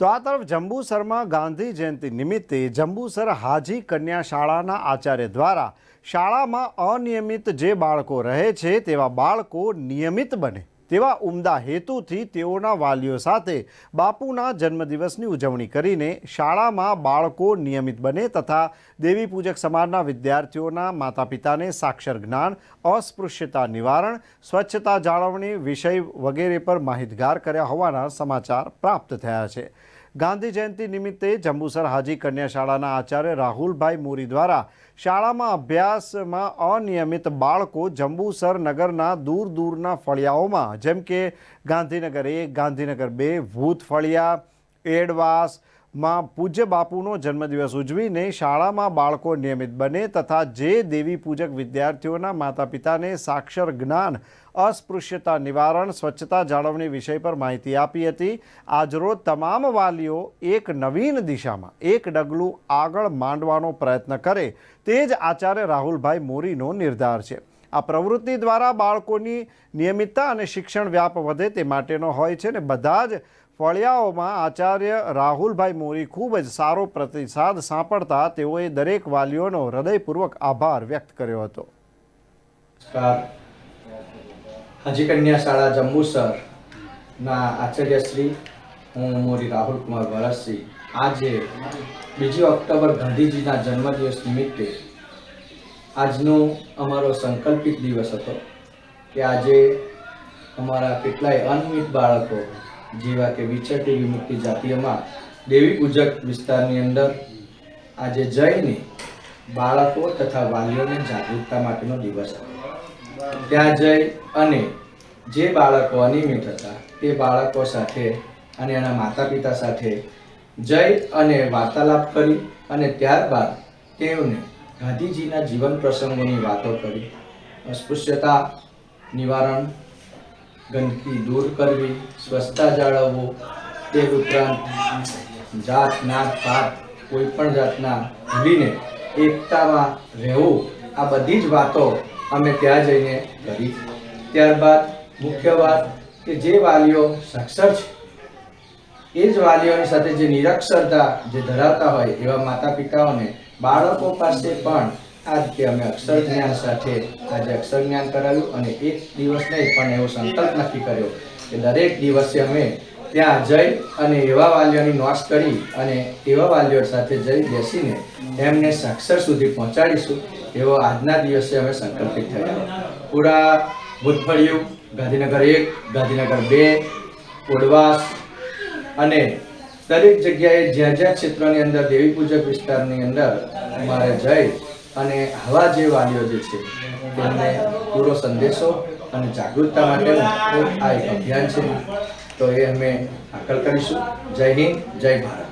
તો આ તરફ જંબુસરમાં ગાંધી જયંતિ નિમિત્તે જંબુસર હાજી કન્યા શાળાના આચાર્ય દ્વારા શાળામાં અનિયમિત જે બાળકો રહે છે તેવા બાળકો નિયમિત બને. તેવા ઉમદા હેતુથી તેઓના વાલીઓ સાથે બાપુના જન્મદિવસની ઉજવણી કરીને શાળામાં બાળકો નિયમિત બને તથા દેવી પૂજક સમાજના વિદ્યાર્થીઓના માતા પિતાને સાક્ષર જ્ઞાન, અસ્પૃશ્યતા નિવારણ, સ્વચ્છતા જાળવણી વિષય વગેરે પર માહિતગાર કર્યા હોવાના સમાચાર પ્રાપ્ત થયા છે. ગાંધી જયંતિ નિમિત્તે જંબુસર હાજી કન્યા શાળાના આચાર્ય રાહુલભાઈ મોરી દ્વારા શાળામાં અભ્યાસમાં અનિયમિત બાળકો જંબુસર નગરના દૂર દૂરના ફળિયાઓમાં, જેમ કે ગાંધીનગર એક, ગાંધીનગર બે ભૂત ફળિયા એડવાસમાં પૂજ્ય બાપુનો જન્મદિવસ ઉજવીને શાળામાં બાળકો નિયમિત બને તથા જે દેવી પૂજક વિદ્યાર્થીઓના માતા પિતાને સાક્ષર જ્ઞાન, અસ્પૃશ્યતા નિવારણ, સ્વચ્છતા જાળવણી વિષય પર માહિતી આપી હતી. આજરોજ તમામ વાલીઓ એક નવીન દિશામાં, એક ડગલું આગળ માંડવાનો પ્રયત્ન કરે. તે જ આચાર્ય રાહુલભાઈ મોરીનો નિર્ધાર છે. આ પ્રવૃત્તિ દ્વારા બાળકોની નિયમિતતા અને શિક્ષણ વ્યાપ વધે તે માટેનો હોય છે ને બધા જ ફળિયાઓમાં આચાર્ય રાહુલભાઈ મોરી ખૂબ જ સારો પ્રતિસાદ સાંપડતા તેઓએ દરેક વાલીઓનો હૃદયપૂર્વક આભાર વ્યક્ત કર્યો હતો. હજી કન્યા શાળા જંબુસર ના આચાર્ય શ્રી, હું મોરી રાહુલ કુમાર વરસી. આજે બીજી ઓક્ટોબર ગાંધીજીના જન્મદિવસ નિમિત્તે આજનો અમારો સંકલ્પિત દિવસ હતો કે આજે અમારા કેટલાય અનિયમિત બાળકો, જેવા કે વિચરતી વિમુક્તિ જાતિઓમાં દેવી પૂજક વિસ્તારની અંદર આજે જઈને બાળકો તથા વાલીઓને જાગૃતતા માટેનો દિવસ હતો. ત્યાં જઈ અને જે બાળકો અનિયમિત હતા, તે બાળકો સાથે અને એના માતા પિતા સાથે જઈ અને વાર્તાલાપ કરી અને ત્યારબાદ તેઓને ગાંધીજીના જીવન પ્રસંગોની વાતો કરી, અસ્પૃશ્યતા નિવારણ, ગંદકી દૂર કરવી, સ્વચ્છતા જાળવવું, તે ઉપરાંત જાત, નાત, પાત, કોઈ પણ જાતના ભૂલીને એકતામાં રહેવું, આ બધી જ વાતો અમે ત્યાં જઈને કરી. ત્યારબાદ મુખ્ય વાત કે જે વાલીઓ સાક્ષર છે એ જ વાલીઓની સાથે જે નિરક્ષરતા જે ધરાવતા હોય એવા માતા પિતાઓને બાળકો પાસે પણ આ રીતે અમે અક્ષર જ્ઞાન સાથે આજે અક્ષર જ્ઞાન કરાવ્યું અને એક દિવસ નહીં, પણ એવો સંકલ્પ નક્કી કર્યો કે દરેક દિવસે અમે ત્યાં જઈ અને એવા વાલીઓની નોંધ કરી અને એવા વાલીઓ સાથે જઈ બેસીને એમને સાક્ષર સુધી પહોંચાડીશું એવો આજના દિવસે અમે સંકલ્પિત થયા પૂરા ભૂતફળિયું, ગાંધીનગર એક, ગાંધીનગર બે કોડવાસ અને દરેક જગ્યાએ જ્યાં જ્યાં ક્ષેત્રની અંદર દેવી પૂજક વિસ્તારની અંદર મારે જઈ અને હવા જે વાલીઓ જે છે, તેમને પૂરો સંદેશો અને જાગૃતતા માટેનું આ એક અભિયાન છે. તો એ અમે હાકલ કરીશું. જય હિન્દ, જય ભારત.